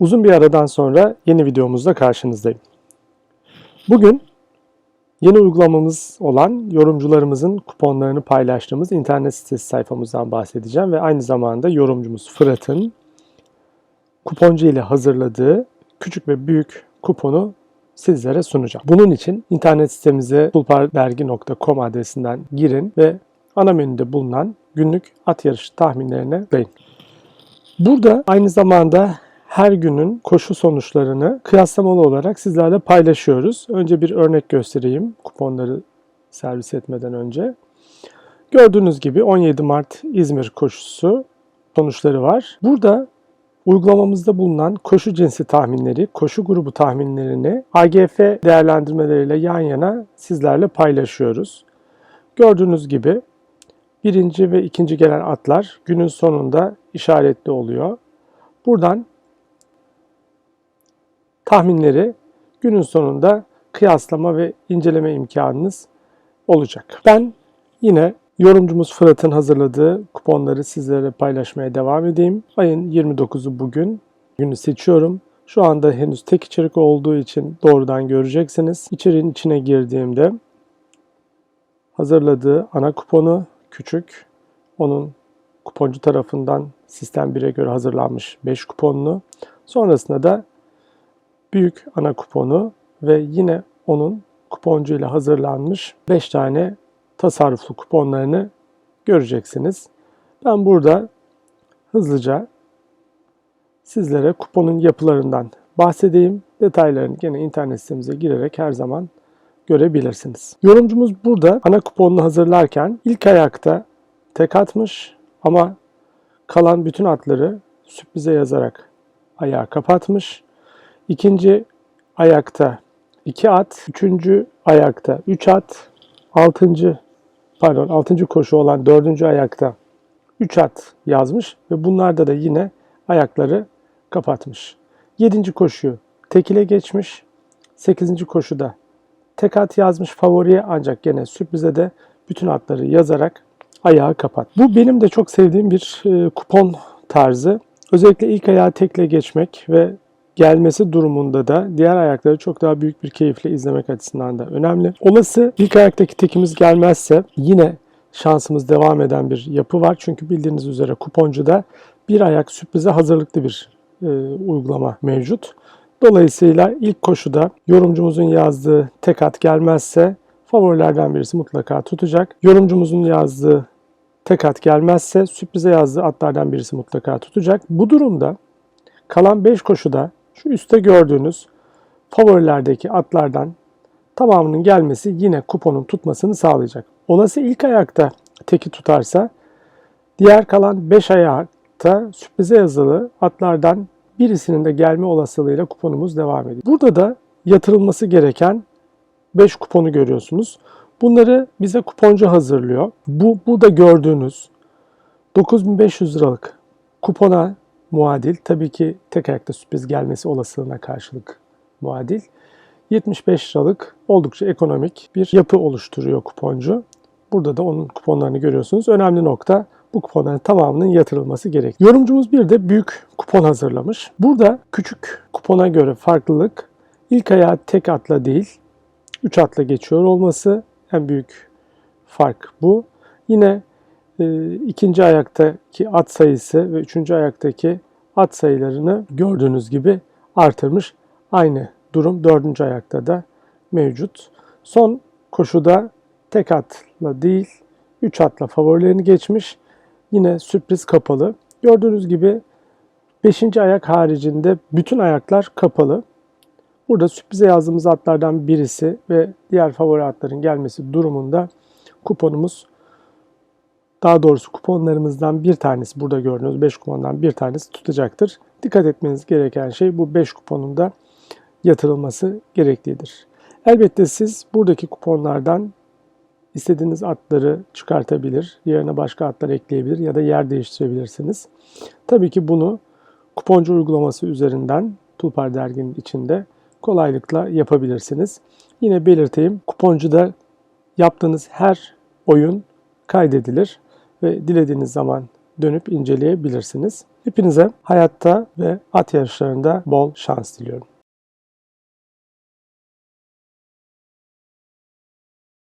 Uzun bir aradan sonra yeni videomuzda karşınızdayım. Bugün yeni uygulamamız olan yorumcularımızın kuponlarını paylaştığımız internet sitesi sayfamızdan bahsedeceğim ve aynı zamanda yorumcumuz Fırat'ın kuponcu ile hazırladığı küçük ve büyük kuponu sizlere sunacağım. Bunun için internet sitemize tulpardergi.com adresinden girin ve ana menüde bulunan günlük at yarışı tahminlerine tıklayın. Burada aynı zamanda her günün koşu sonuçlarını kıyaslamalı olarak sizlerle paylaşıyoruz. Önce bir örnek göstereyim kuponları servis etmeden önce. Gördüğünüz gibi 17 Mart İzmir koşusu sonuçları var. Burada uygulamamızda bulunan koşu cinsi tahminleri, koşu grubu tahminlerini AGF değerlendirmeleriyle yan yana sizlerle paylaşıyoruz. Gördüğünüz gibi birinci ve ikinci gelen atlar günün sonunda işaretli oluyor. Buradan tahminleri günün sonunda kıyaslama ve inceleme imkanınız olacak. Ben yine yorumcumuz Fırat'ın hazırladığı kuponları sizlere paylaşmaya devam edeyim. Ayın 29'u bugün. Günü seçiyorum. Şu anda henüz tek içerik olduğu için doğrudan göreceksiniz. İçeriğin içine girdiğimde hazırladığı ana kuponu küçük. Onun kuponcu tarafından sistem 1'e göre hazırlanmış 5 kuponlu. Sonrasında da büyük ana kuponu ve yine onun kuponcu ile hazırlanmış 5 tane tasarruflu kuponlarını göreceksiniz. Ben burada hızlıca sizlere kuponun yapılarından bahsedeyim. Detaylarını yine internet sitemize girerek her zaman görebilirsiniz. Yorumcumuz burada ana kuponunu hazırlarken ilk ayakta tek atmış ama kalan bütün atları sürprize yazarak ayağı kapatmış. İkinci ayakta 2 at, üçüncü ayakta 3 at, altıncı pardon altıncı koşu olan dördüncü ayakta 3 at yazmış ve bunlarda da yine ayakları kapatmış. Yedinci koşuyu tekile geçmiş. Sekizinci koşuda tek at yazmış favoriye ancak gene sürprize de bütün atları yazarak ayağı kapat. Bu benim de çok sevdiğim bir e, kupon tarzı. Özellikle ilk ayağı tekle geçmek ve gelmesi durumunda da diğer ayakları çok daha büyük bir keyifle izlemek açısından da önemli. Olası ilk ayaktaki tekimiz gelmezse yine şansımız devam eden bir yapı var. Çünkü bildiğiniz üzere kuponcuda bir ayak sürprize hazırlıklı bir e, uygulama mevcut. Dolayısıyla ilk koşuda yorumcumuzun yazdığı tek at gelmezse favorilerden birisi mutlaka tutacak. Yorumcumuzun yazdığı tek at gelmezse sürprize yazdığı atlardan birisi mutlaka tutacak. Bu durumda kalan 5 koşuda şu üstte gördüğünüz favorilerdeki atlardan tamamının gelmesi yine kuponun tutmasını sağlayacak. Olası ilk ayakta teki tutarsa diğer kalan 5 ayakta sürprize yazılı atlardan birisinin de gelme olasılığıyla kuponumuz devam ediyor. Burada da yatırılması gereken 5 kuponu görüyorsunuz. Bunları bize kuponcu hazırlıyor. Bu, bu da gördüğünüz 9500 liralık kupona muadil. Tabii ki tek ayakta sürpriz gelmesi olasılığına karşılık muadil. 75 liralık oldukça ekonomik bir yapı oluşturuyor kuponcu. Burada da onun kuponlarını görüyorsunuz. Önemli nokta bu kuponların tamamının yatırılması gerek. Yorumcumuz bir de büyük kupon hazırlamış. Burada küçük kupona göre farklılık ilk ayağı tek atla değil, 3 atla geçiyor olması en büyük fark bu. Yine e, ikinci ayaktaki at sayısı ve üçüncü ayaktaki at sayılarını gördüğünüz gibi artırmış. Aynı durum dördüncü ayakta da mevcut. Son koşuda tek atla değil, üç atla favorilerini geçmiş. Yine sürpriz kapalı. Gördüğünüz gibi 5. ayak haricinde bütün ayaklar kapalı. Burada sürprize yazdığımız atlardan birisi ve diğer favori atların gelmesi durumunda kuponumuz daha doğrusu kuponlarımızdan bir tanesi burada gördüğünüz 5 kupondan bir tanesi tutacaktır. Dikkat etmeniz gereken şey bu 5 kuponun da yatırılması gereklidir. Elbette siz buradaki kuponlardan istediğiniz atları çıkartabilir, yerine başka atlar ekleyebilir ya da yer değiştirebilirsiniz. Tabii ki bunu kuponcu uygulaması üzerinden Tulpar derginin içinde kolaylıkla yapabilirsiniz. Yine belirteyim, kuponcuda yaptığınız her oyun kaydedilir ve dilediğiniz zaman dönüp inceleyebilirsiniz. Hepinize hayatta ve at yarışlarında bol şans diliyorum.